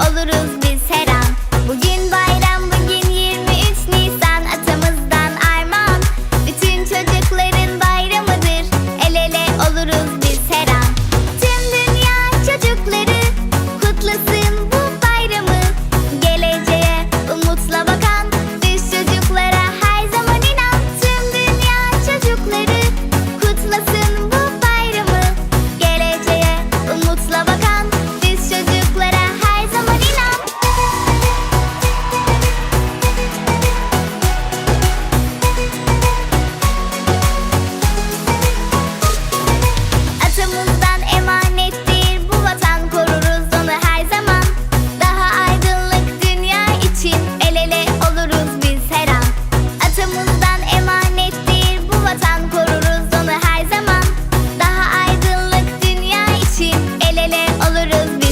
alırız. de